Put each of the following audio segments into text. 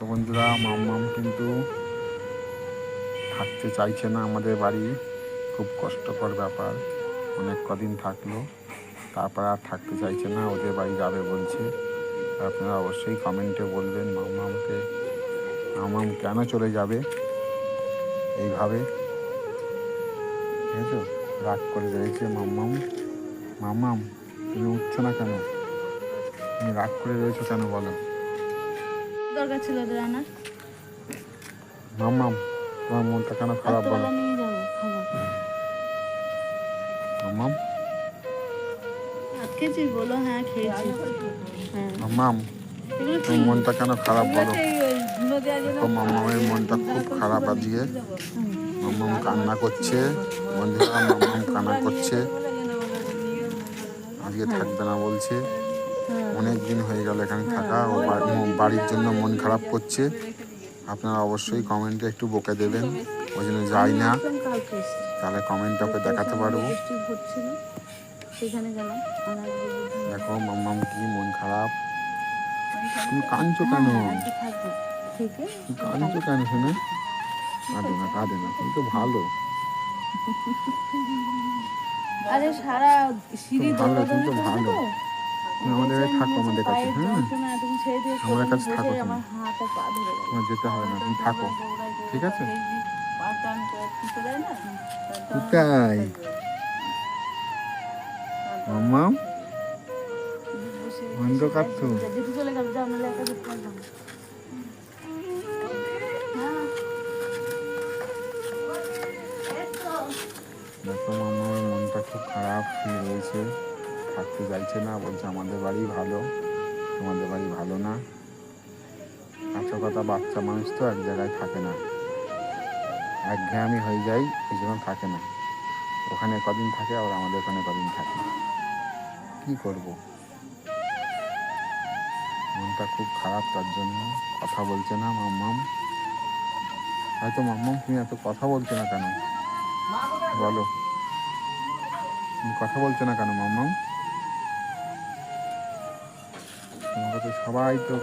তো বন্ধুরা, মাম্মাম কিন্তু থাকতে চাইছে না আমাদের বাড়ি। খুব কষ্টকর ব্যাপার। অনেক কদিন থাকল, তারপর আর থাকতে চাইছে না, ওদের বাড়ি যাবে বলছে। আপনারা অবশ্যই কমেন্টে বলবেন মাম্মামকে। মামাম কেন চলে যাবে? এইভাবে। ঠিক আছে? রাগ করে রয়েছে মাম্মাম। মাম্মাম, তুমি উঠছো না কেন? তুমি রাগ করে রয়েছো কেন বলো? দরকার ছিল ওদের আনার। মাম্মাম তোমার মনটা কেন খারাপ বলো? ভাত খেয়েছিস বলো হ্যাঁ খেয়েছি। হ্যাঁ। তোমার মনটা কেন খারাপ বলো? তো মাম্মামের মনটা খুব খারাপ আজকে। মাম্মাম কান্না করছে। বন্ধুরা মাম্মাম কান্না করছে। আজকে থাকবে না বলছে। অনেক দিন হয়ে গেল এখানে থাকা ও বাড়ির জন্য মন খারাপ করছে। আপনারা অবশ্যই কমেন্টে একটু বকে দেবেন। ওই জন্য যাই না। তাহলে কমেন্টে ওকে দেখাতে পারব। দেখো মাম্মাম কি মন খারাপ। তুমি কাঁদছো কেন? হ্যাঁ, থাকব। কাঁদছো কেন শুনে? কাঁদে না কাঁদে না। তুমি তো ভালো। আরে সারা সিঁড়ি ভালো, তুমি তো ভালো। আমাদের থাকো আমাদের কাছে আমাদের থাকো তুমি। তোমার যেতে হবে না তুমি থাকো। ঠিক আছে? কোথায় অন্ধকার তো। দেখো মামার মনটা খুব খারাপ হয়ে রয়েছে থাকতে চাইছে না, বলছে আমাদের বাড়ি ভালো, তোমাদের বাড়ি ভালো না। আচ্ছা কথা বাচ্চা মানুষ তো এক জায়গায় থাকে না। একঘেয়ামি হয়ে যায়, এই জন্য থাকে না। ওখানে কদিন থাকে আর আমাদের ওখানে কদিন থাকে। কি করব? মনটা খুব খারাপ, তার জন্য কথা বলছে না মাম্মাম। হয়তো মাম্মাম তুমি এত কথা বলছো না কেন? বলো। কথা বলছো না কেন মাম্মাম? তোমাকে তো সবাই তো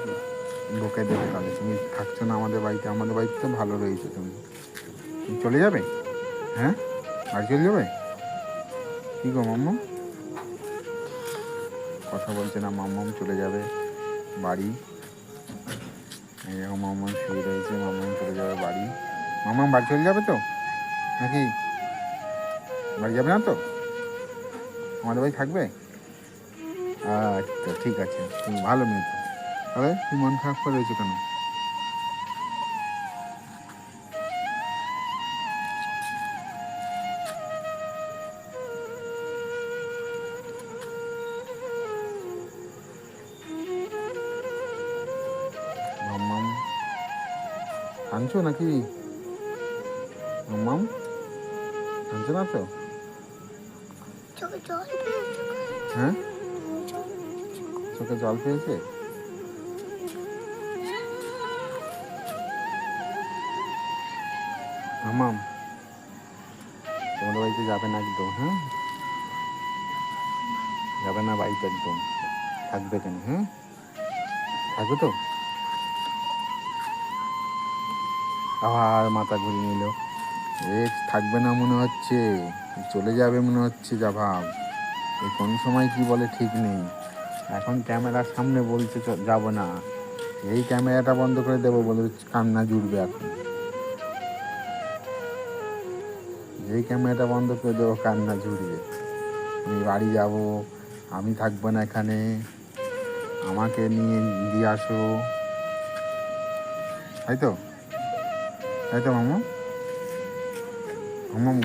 বকে দেবে তাহলে। তুমি থাকছো না আমাদের বাড়িতে আমাদের বাড়িতে তো ভালো রয়েছে তুমি। তুমি চলে যাবে? হ্যাঁ? বাড়ি চলে যাবে? কী গো মাম্মাম কথা বলছে না, মাম্মাম চলে যাবে বাড়ি। এরকম মাম্মাম শুয়ে রয়েছে, মাম্মাম চলে যাবে বাড়ি। মাম্মাম, বাড়ি চলে যাবে তো? নাকি? বাড়ি যাবে না তো? আমাদের বাড়ি থাকবে? আচ্ছা ঠিক আছে। তুমি ভালো মেয়ে তো। তবে তুমি মন খারাপ করে রয়েছো কেন? মাম্মাম কাঁদছো নাকি? মাম্মাম কাঁদছো না তো? হ্যাঁ? চোখে জল পেয়েছে? মামাম তোমাদের বাড়িতে যাবে না একদম হ্যাঁ? যাবে না বাড়িতে একদম। থাকবে কেন হ্যাঁ? থাকবে তো? আবার মাথা ঘুরিয়ে নিল। এ, থাকবে না মনে হচ্ছে। চলে যাবে মনে হচ্ছে যা ভাব। এই কোন সময় কি বলে ঠিক নেই। এখন ক্যামেরার সামনে বলছে যাব না। এই ক্যামেরাটা বন্ধ করে দেবো বলে কান্না জুড়বে এখন। এই ক্যামেরাটা বন্ধ করে দেবো, কান্না জুড়বে। আমি বাড়ি যাব, আমি থাকব না এখানে। আমাকে নিয়ে দিয়ে আসো। তাই তো? তাই তো, মামা? মামাম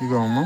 গো কি গো মামা